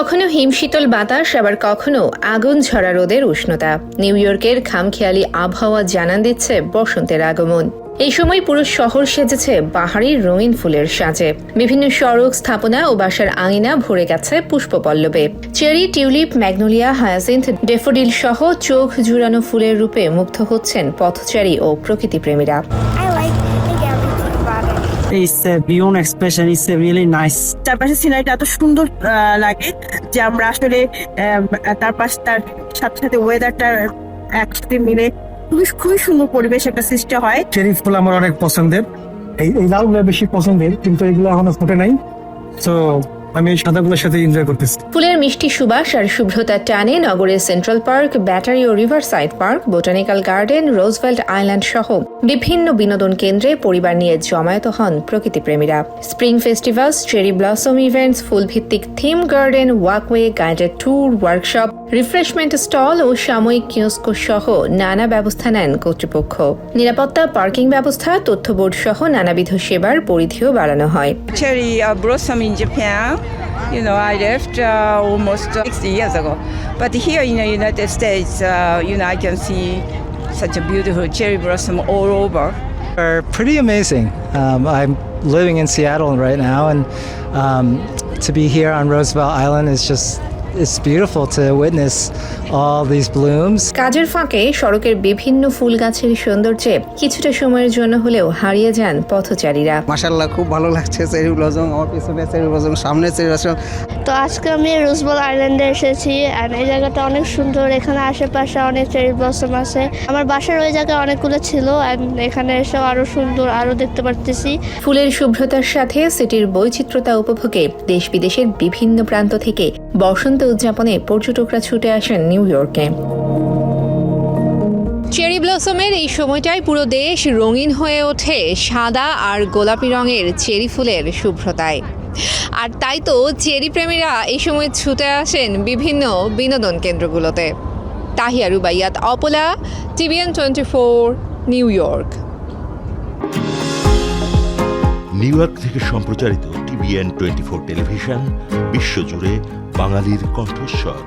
কখনো হিমশীতল বাতাস, আবার কখনো আগুন ঝরা রোদের উষ্ণতা। নিউ ইয়র্কের খামখেয়ালি আবহাওয়া জানান দিচ্ছে বসন্তের আগমন। এই সময় পুরো শহর সেজেছে বাহারি রঙিন ফুলের সাজে। বিভিন্ন সড়ক স্থাপনা ও বাসার আঙিনা ভরে গেছে পুষ্পপল্লবে। Cherry, tulip, magnolia, hyacinth daffodil সহ চোখ জুড়ানো ফুলের রূপে মুগ্ধ হচ্ছেন পথচারী ও প্রকৃতিপ্রেমীরা। About a beyond expression it's a really nice তার পাশে সিনারিটা এত সুন্দর লাগে যে আমরা আসলে তার পাশে তার সাথে সাথে ওয়েদারটা একসাথে মিলে খুবই খুবই সুন্দর পরিবেশ একটা সৃষ্টি হয়। চেরি ফুল আমার অনেক পছন্দের। এই এই লালগুলো বেশি পছন্দের কিন্তু এগুলো এখনও ফুটে নাই। তো আমি এই সাদাগুলোর সাথে এনজয় করতেছি। ফুলের মিষ্টি সুবাস আর শুভ্রতার টানে নগরের সেন্ট্রাল পার্ক ব্যাটারি ও Riverside Park botanical garden Roosevelt Island সহ বিভিন্ন বিনোদন কেন্দ্রে পরিবার নিয়ে জমায়েত হন প্রকৃতিপ্রেমীরা। Spring festivals cherry blossom events ফুলভিত্তিক theme garden walkway guided tour workshop refreshment stall ও সাময়িক কিয়স্ক সহ নানা ব্যবস্থা নেন কর্তৃপক্ষ। নিরাপত্তা পার্কিং ব্যবস্থা তথ্যবোর্ড সহ নানাবিধ সেবার পরিধিও বাড়ানো হয়। Cherry uh, blossom in Japan. You know, I left uh, almost 60 years ago. But here in the United States, uh, you know, I can see such a beautiful cherry blossom all over. are pretty amazing. Um, I'm living in Seattle right now, and um, to be here on Roosevelt Island is just it's beautiful to witness all these blooms. কাজের ফাঁকে সড়কের বিভিন্ন ফুল গাছের সৌন্দর্যে কিছুটা সময়ের জন্য হলেও হারিয়ে যান পথচারীরা। মাশাল্লাহ খুব ভালো লাগছে। চেরি ব্লজম আমার পিছনে চেরি ব্লজম সামনে চেরি ব্লজম তো আজকে আমি রোজবল আইল্যান্ডে এসেছি অ্যান্ড এই জায়গাটা অনেক সুন্দর, এখানে আশেপাশে অনেক চেরি ব্লসম আছে। আমার বাসার ওই জায়গায় অনেকগুলো ছিল অ্যান্ড এখানে এসে আরও সুন্দর, আরও দেখতে পারতেছি। ফুলের শুভ্রতার সাথে সিটির বৈচিত্র্যতা উপভোগে দেশ বিদেশের বিভিন্ন প্রান্ত থেকে বসন্ত উদযাপনে পর্যটকরা ছুটে আসেন নিউ ইয়র্কে। চেরি ব্লসমের এই সময়টায় পুরো দেশ রঙিন হয়ে ওঠে সাদা আর গোলাপি রঙের চেরি ফুলের শুভ্রতায়। আর তাই তো চেরি প্রেমীরা এই সময় ছুটে আসেন বিভিন্ন বিনোদন কেন্দ্রগুলোতে। Tahiya Rubaiyat, Apala, TVN twenty four, New York. New York থেকে সম্প্রচারিত টিভিএন টোয়েন্টি ফোর টেলিভিশন, বিশ্বজুড়ে বাঙালির কণ্ঠস্বর।